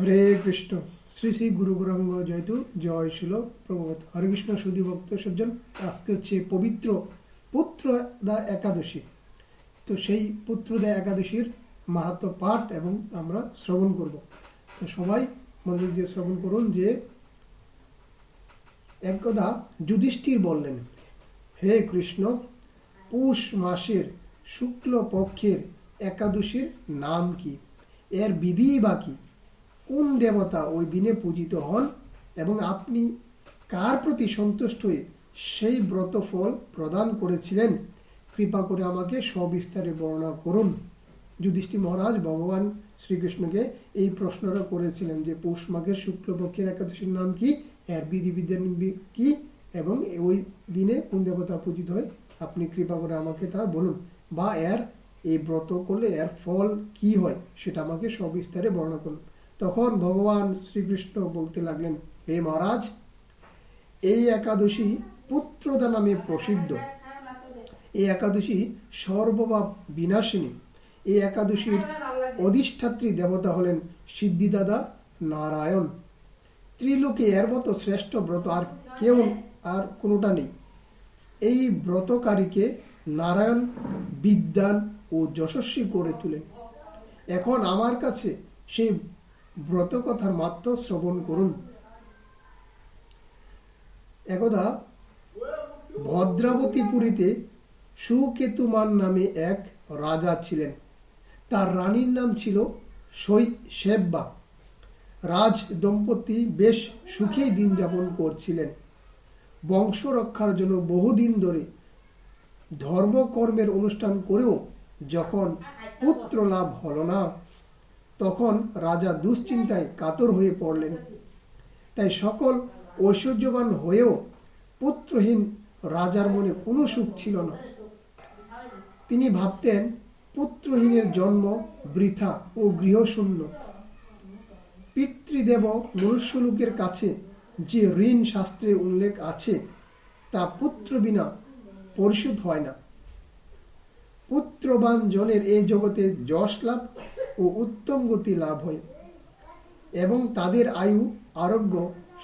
হরে কৃষ্ণ। শ্রী শ্রী গুরু গুরঙ্গ জয়তু। জয় শিল প্রভুত হরে কৃষ্ণ সুদী ভক্ত সজ্জন। আজকে হচ্ছে পবিত্র পুত্র পুত্রদা একাদশী। তো সেই পুত্র পুত্রদা একাদশীর মাহাত্ম পাঠ এবং আমরা শ্রবণ করব। তো সবাই মনোযোগ দিয়ে শ্রবণ করুন যে একদা যুধিষ্ঠির বললেন, হে কৃষ্ণ, পৌষ মাসের শুক্ল পক্ষের একাদশীর নাম কি? এর বিধি বা কি? কোন দেবতা ওই দিনে পূজিত হন এবং আপনি কার প্রতি সন্তুষ্ট হয়ে সেই ব্রত ফল প্রদান করেছিলেন? কৃপা করে আমাকে সবিস্তারে বর্ণনা করুন। যুধিষ্ঠি মহারাজ, ভগবান শ্রীকৃষ্ণকে এই প্রশ্নটা করেছিলেন যে পৌষ মাঘের শুক্লপক্ষের একাদশীর নাম কি? এর বিধি বিধান বি- কি? এবং ওই দিনে কোন দেবতা পূজিত হয়? আপনি কৃপা করে আমাকে তা বলুন। বা এর এই ব্রত করলে এর ফল কি হয়? সেটা আমাকে সবিস্তারে বর্ণনা করুন। তখন ভগবান শ্রীকৃষ্ণ বলতে লাগলেন, হে মহারাজ, এই একাদশী পুত্রদা নামে প্রসিদ্ধ। এই একাদশী সর্বপাপ বিনাশিনী। এই একাদশীর অধিষ্ঠাত্রী দেবতা হলেন সিদ্ধিদাদা নারায়ণ। ত্রিলোকে এর মতো শ্রেষ্ঠ ব্রত আর কেউ আর কোনোটা নেই। এই ব্রতকারীকে নারায়ণ বিদ্যান ও যশস্বী করে তোলেন। এখন আমার কাছে সেই ব্রত কথার মাত্র শ্রবণ করুন। একদা ভদ্রাবতীপুরীতে সুকেতুমান নামে এক রাজা ছিলেন। তার রানীর নাম ছিল সেব্বা রাজ দম্পতি বেশ সুখেই দিন যাপন করছিলেন। বংশ রক্ষার জন্য বহুদিন ধরে ধর্মকর্মের অনুষ্ঠান করেও যখন পুত্র লাভ হলো না তখন রাজা দুশ্চিন্তায় কাতর হয়ে পড়লেন। তাই সকল ঐশ্বর্যবান হয়েও পুত্রহীন রাজার মনে কোনো সুখ ছিল না। তিনি ভাবতেন, পুত্রহীনের জন্ম বৃথা ও গৃহশূন্য। পিতৃদেব মনুষ্যলোকের কাছে যে ঋণ শাস্ত্রে উল্লেখ আছে, তা পুত্র বিনা পরিশোধ হয় না। পুত্রবান জনের এই জগতে যশ লাভ ও উত্তম গতি লাভ হয় এবং তাদের আয়ু, আরোগ্য,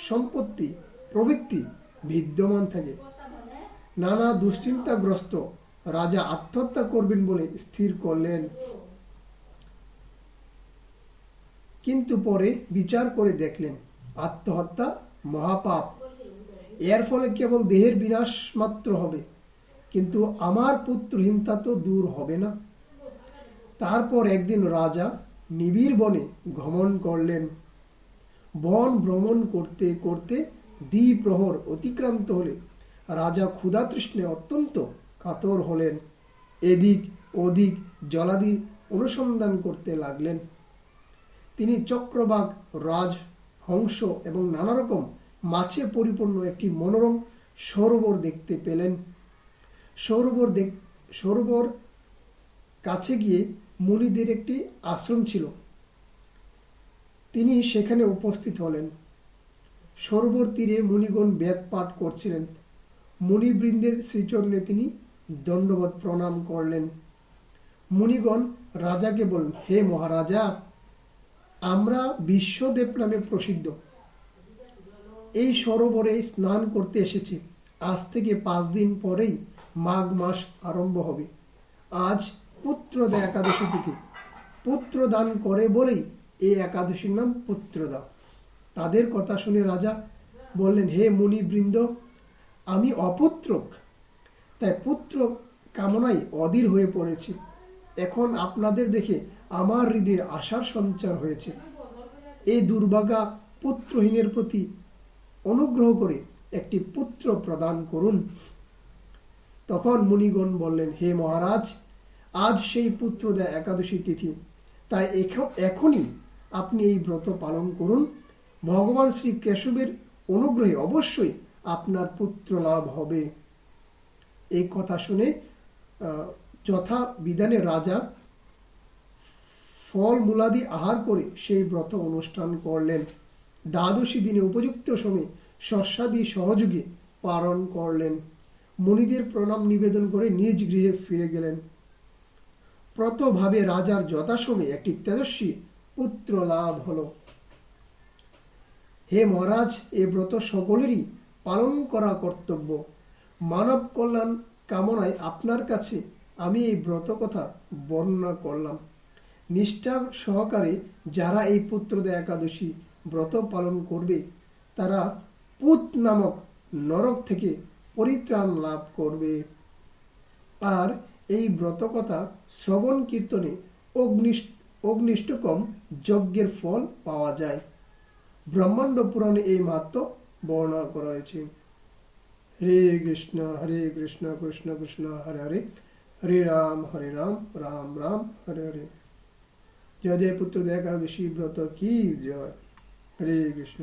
সম্পত্তি, প্রবৃত্তি বিদ্যমান থাকে। নানা দুশ্চিন্তাগ্রস্ত রাজা আত্মহত্যা করবেন বলে স্থির করলেন। কিন্তু পরে বিচার করে দেখলেন, আত্মহত্যা মহাপাপ। এর ফলে কেবল দেহের বিনাশ মাত্র হবে, কিন্তু আমার পুত্রহীনতা তো দূর হবে না। তারপর একদিন রাজা নিবিড় বনে ভ্রমণ করলেন। বন ভ্রমণ করতে করতে দ্বিপ্রহর অতিক্রান্ত হলে রাজা ক্ষুধা তৃষ্ণে অত্যন্ত কাতর হলেন। এদিক ওদিক জলাদির অনুসন্ধান করতে লাগলেন। তিনি চক্রবাক রাজ, হংস এবং নানা রকম মাছে পরিপূর্ণ একটি মনোরম সরোবর দেখতে পেলেন। সরোবর দেখ সরোবর কাছে গিয়ে মুনিদের একটি আশ্রম ছিল। তিনি সেখানে উপস্থিত হলেন। সরোবর তীরে মুনিগণ বেদ পাঠ করছিলেন। মুনিবৃন্দের শ্রীচরণে তিনি দণ্ডবোধ প্রণাম করলেন। মুনিগণ রাজাকে বললেন, হে মহারাজা, আমরা বিশ্বদেব নামে প্রসিদ্ধ। এই সরোবরে স্নান করতে এসেছি। আজ থেকে পাঁচ দিন পরেই মাঘ মাস আরম্ভ হবে। আজ পুত্রদা একাদশী তিথি। পুত্র দান করে বলেই এই একাদশীর নাম পুত্র পুত্রদা। তাদের কথা শুনে রাজা বললেন, হে মুনিবৃন্দ, আমি অপুত্রক। তাই পুত্র কামনায় অধীর হয়ে পড়েছি। এখন আপনাদের দেখে আমার হৃদয়ে আশার সঞ্চার হয়েছে। এই দুর্ভাগা পুত্রহীনের প্রতি অনুগ্রহ করে একটি পুত্র প্রদান করুন। তখন মুনিগণ বললেন, হে মহারাজ আজ সেই পুত্রদা একাদশী তিথি, তাই এখ- এখনই আপনি এই ব্রত পালন করুন। ভগবান শ্রী কেশবের অনুগ্রহে অবশ্যই আপনার পুত্র লাভ হবে। এই কথা শুনে যথা বিধানে রাজা ফল মূলাদি আহার করে সেই ব্রত অনুষ্ঠান করলেন। দ্বাদশী দিনে উপযুক্ত সময়ে শস্যাদি সহযোগে পালন করলেন। মুনিদের প্রণাম নিবেদন করে নিজ গৃহে ফিরে গেলেন। প্রতভাবে রাজার যথাসময়ে একটি তেজস্বী পুত্র লাভ হলো। হে মহারাজ এই ব্রত সকলেরই পালন করা কর্তব্য। মানব কল্যাণ কামনায় আপনার কাছে আমি এই ব্রত কথা বর্ণনা করলাম। নিষ্ঠা সহকারে যারা এই পুত্রদা একাদশী ব্রত পালন করবে, তারা পুত নামক নরক থেকে পরিত্রাণ লাভ করবে। আর এই ব্রতকথা শ্রবণ কীর্তনে অগ্নিষ্টকম যজ্ঞের ফল পাওয়া যায়। ব্রহ্মাণ্ড পুরাণে এই মাত্র বর্ণনা করা হয়েছে। হরে কৃষ্ণ হরে কৃষ্ণ কৃষ্ণ কৃষ্ণ, হরে হরে হরে রাম হরে রাম রাম রাম, হরে হরে। জয় জয় পুত্র, দেখা বেশি ব্রত কি জয়। হরে কৃষ্ণ।